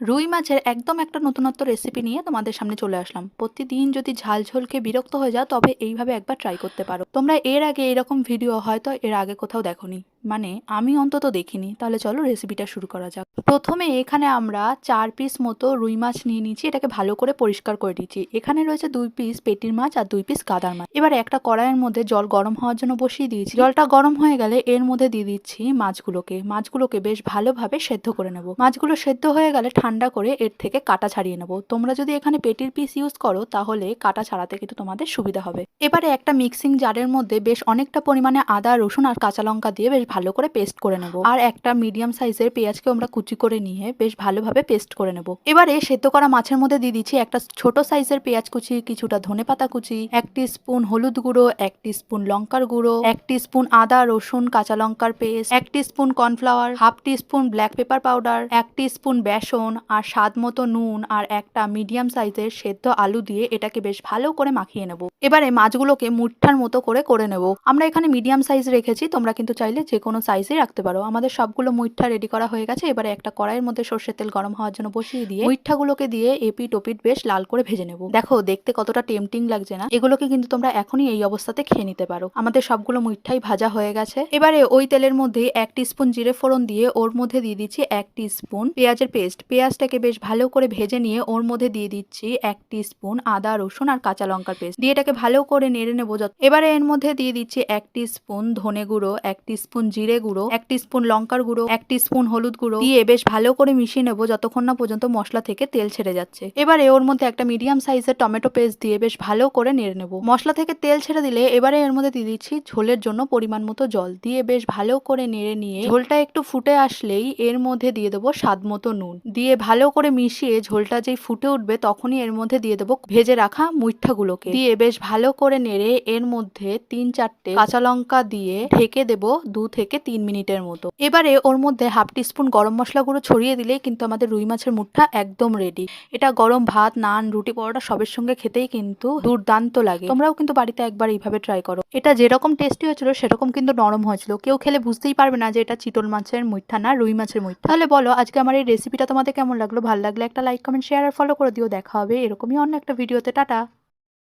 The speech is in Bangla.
রুই মাছের একদম একটা নতুনত্ব রেসিপি নিয়ে তোমাদের সামনে চলে আসলাম। প্রতিদিন যদি ঝাল ঝোলকে বিরক্ত হয়ে যাও, তবে এইভাবে একবার ট্রাই করতে পারো। তোমরা এর আগে এরকম ভিডিও হয়তো এর আগে কোথাও দেখোনি। মানে আমি অন্তত দেখিনি। তাহলে চলো রেসিপিটা শুরু করা যাক। প্রথমে এখানে আমরা চার পিস মতো রুই মাছ নিয়ে নিয়েছি। এটাকে ভালো করে পরিষ্কার করে দিচ্ছি এখানে রয়েছে দুই পিস পেটির মাছ আর দুই পিস গাদার মাছ। এবার একটা কড়াইয়ের মধ্যে জল গরম হওয়ার জন্য বসিয়ে দিয়েছি। জলটা গরম হয়ে গেলে এর মধ্যে দিয়ে দিচ্ছি মাছগুলোকে। মাছগুলোকে বেশ ভালোভাবে সেদ্ধ করে নেব। মাছগুলো সেদ্ধ হয়ে গেলে ঠান্ডা করে এর থেকে কাটা ছাড়িয়ে নেব। তোমরা যদি এখানে পেটির পিস ইউজ করো, তাহলে কাটা ছাড়াতে কিন্তু তোমাদের সুবিধা হবে। এবারে একটা মিক্সিং জারের মধ্যে বেশ অনেকটা পরিমাণে আদা, রসুন আর কাঁচা লঙ্কা দিয়ে বেশ ভালো করে পেস্ট করে নেব। আর একটা মিডিয়াম সাইজের পেঁয়াজকে আমরা কুচি করে নিয়ে বেশ ভালোভাবে পেস্ট করে নেব। এবারে সেদ্ধ করা মাছের মধ্যে দিয়ে দিচ্ছি একটা ছোট সাইজের পেঁয়াজ কুচি, কিছুটা ধনে পাতা কুচি, এক স্পুন হলুদ গুঁড়ো, এক স্পুন লঙ্কার গুঁড়ো, এক স্পুন আদা, রসুন, কাঁচা লঙ্কার পেস্ট এক spoon cornflour half spoon black pepper powder এক স্পুন বেসন আর স্বাদ মতো নুন আর একটা মিডিয়াম সাইজের সেদ্ধ আলু দিয়ে এটাকে বেশ ভালো করে মাখিয়ে নেব। এবারে মাছগুলোকে মুঠার মতো করে করে নেব। আমরা এখানে মিডিয়াম সাইজ রেখেছি, তোমরা কিন্তু চাইলে যে কোনো সাইজে রাখতে পারো। আমাদের সবগুলো মুঠা রেডি করা হয়ে গেছে। এবারে একটা কড়াইয়ের মধ্যে সর্ষের তেল গরম হওয়ার জন্য বসিয়ে দিয়ে মুঠাগুলোকে দিয়ে এপিট ওপিট বেশ লাল করে ভেজে নেব। দেখো, দেখতে কতটা টেমটিং লাগছে না? এগুলোকে কিন্তু তোমরা এখনই এই অবস্থাতে খেয়ে নিতে পারো। আমাদের সবগুলো মুঠাই ভাজা হয়ে গেছে। এবারে ওই তেলের মধ্যে এক স্পুন জিরে ফোড়ন দিয়ে ওর মধ্যে দিয়ে দিচ্ছি এক স্পুন পেঁয়াজের পেস্ট পেঁয়াজটাকে বেশ ভালো করে ভেজে নিয়ে ওর মধ্যে দিয়ে দিচ্ছি এক স্পুন আদা, রসুন আর কাঁচা লঙ্কার পেস্ট দিয়ে এটাকে ভালো করে নেড়ে নেব যত এবারে এর মধ্যে দিয়ে দিচ্ছি এক স্পুন ধনে গুঁড়ো, এক স্পুন জিরে গুঁড়ো, এক স্পুন লঙ্কার গুঁড়ো, এক স্পুন হলুদ গুঁড়ো দিয়ে বেশ ভালো করে মিশিয়ে নেব যতক্ষণ না পর্যন্ত মশলা থেকে তেল ছেড়ে যাচ্ছে। এবারে ওর মধ্যে একটা মিডিয়াম সাইজের টমেটো পেস্ট দিয়ে বেশ ভালো করে নেড়ে নেব। মশলা থেকে তেল ছেড়ে দিলে এবারে এর মধ্যে দিয়ে দিচ্ছি ঝোলের জন্য পরিমাণ মতো জল দিয়ে বেশ ভালো করে নেড়ে নিয়ে ঝোলটা একটু ফুটে আসলেই এর মধ্যে দিয়ে দেবো স্বাদ মতো নুন। দিয়ে ভালো করে মিশিয়ে ঝোলটা যেই ফুটে উঠবে তখনই এর মধ্যে দিয়ে দেবো ভেজে রাখা মুঠাগুলোকে দিয়ে বেশ ভালো করে নেড়ে এর মধ্যে তিন চারটে কাঁচা লঙ্কা দিয়ে ঢেকে দেবো দু থেকে তিন মিনিটের মতো। এবারে ওর মধ্যে হাফ টিস্পুন গরম মশলা গুঁড়ো ছড়িয়ে দিলেই কিন্তু আমাদের রুই মাছের মুঠটা একদম রেডি এটা গরম ভাত, নান, রুটি, পরোটা সবের সঙ্গে খেতেই কিন্তু দুর্দান্ত লাগে। তোমরাও কিন্তু বাড়িতে একবার এইভাবে ট্রাই করো। এটা যেরকম টেস্টি হয়েছিল, সেরকম কিন্তু নরম হয়েছিল। কেউ খেলে বুঝতেই পারবে না যে এটা চিতল মাছের মুঠা না রুই মাছের মুঠা। তাহলে বলো, আজকে আমার এই রেসিপিটা তোমাদের কেমন লাগল? ভালো লাগলে একটা লাইক কমেন্ট শেয়ার আর ফলো করে দিও। দেখা হবে এরকমই অন্য একটা ভিডিওতে টাটা!